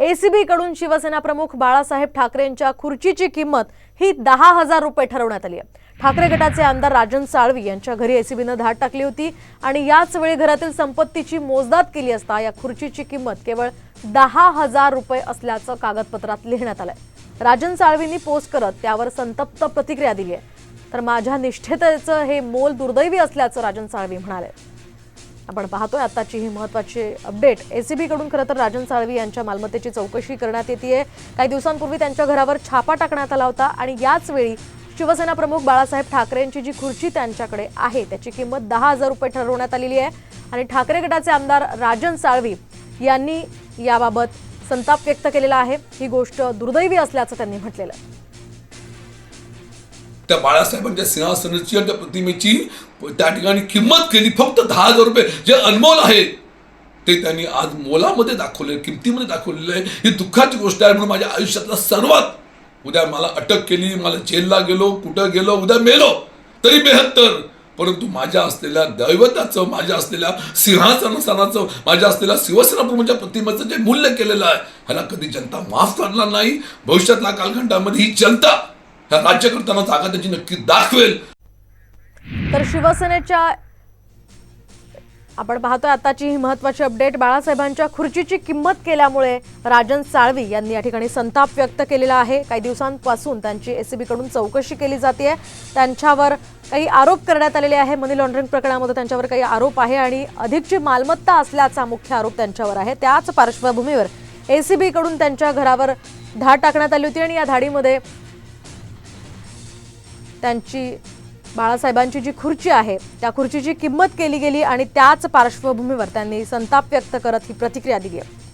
ACB कडून शिवसेना प्रमुख बाळासाहेब ठाकरेंच्या खुर्चीची किंमत ही दहा हजार रुपये ठरवण्यात आली आहे. ठाकरे गटाचे आमदार राजन साळवी यांच्या घरी एसीबीनं धाड टाकली होती आणि याच वेळी घरातील संपत्तीची मोजदाद केली असता या खुर्चीची किंमत केवळ दहा हजार रुपये असल्याचं कागदपत्रात लिहिण्यात आलंय. राजन साळवींनी पोस्ट करत त्यावर संतप्त प्रतिक्रिया दिली आहे. तर माझ्या निष्ठेतेचं हे मोल दुर्दैवी असल्याचं राजन साळवी म्हणाले. आपण पाहतोय आताची ही महत्वाची अपडेट एसीबी कडून खरं तर राजन साळवी यांच्या मालमत्तेची चौकशी करण्यात येते काही दिवसांपूर्वी त्यांच्या घरावर छापा टाकण्यात आला होता आणि याच वेळी शिवसेना प्रमुख बाळासाहेब ठाकरेंची जी खुर्ची त्यांच्याकडे आहे त्याची किंमत दहा हजार रुपये ठरवण्यात आलेली आहे. आणि ठाकरे गटाचे आमदार राजन साळवी यांनी याबाबत संताप व्यक्त केलेला आहे. ही गोष्ट दुर्दैवी असल्याचं त्यांनी म्हटलेलं आहे. त्या बाळासाहेबांच्या सिंहासनाची आणि त्या प्रतिमेची त्या ठिकाणी किंमत केली. फक्त दहा हजार रुपये जे अनमोल आहे ते त्यांनी आज मोलामध्ये दाखवले किमतीमध्ये दाखवलेलं आहे. ही दुःखाची गोष्ट आहे म्हणून माझ्या आयुष्यातला सर्वात उद्या मला अटक केली मला जेलला गेलो कुठं गेलो उद्या मेलो तरी बेहत्तर. परंतु माझ्या असलेल्या दैवताचं माझ्या असलेल्या सिंहासनाचं माझ्या असलेल्या शिवसेनाप्रमुखच्या प्रतिमेचं जे मूल्य केलेलं आहे ह्याला कधी जनता माफ करणार नाही. भविष्यातल्या कालखंडामध्ये ही जनता ह्या राज्यकर्त्यांना जागा त्याची नक्की दाखवेल. तर शिवसेनेच्या आपण पाहतोय आताची ही महत्वाची अपडेट बाळासाहेबांच्या खुर्चीची किंमत केल्यामुळे राजन साळवी यांनी या ठिकाणी संताप व्यक्त केलेला आहे. काही दिवसांपासून त्यांची एसीबी कडून चौकशी केली जाते त्यांच्यावर काही आरोप करण्यात आलेले आहे. मनी लॉन्ड्रिंग प्रकरणामध्ये त्यांच्यावर काही आरोप आहे आणि अधिकची मालमत्ता असल्याचा मुख्य आरोप त्यांच्यावर आहे. त्याच पार्श्वभूमीवर एसीबी कडून त्यांच्या घरावर धाड टाकण्यात आली होती आणि या धाडीमध्ये त्यांची बाळासाहेबांची जी खुर्ची आहे त्या खुर्चीची किंमत केली गेली आणि त्याच पार्श्वभूमीवर त्यांनी संताप व्यक्त करत ही प्रतिक्रिया दिली आहे.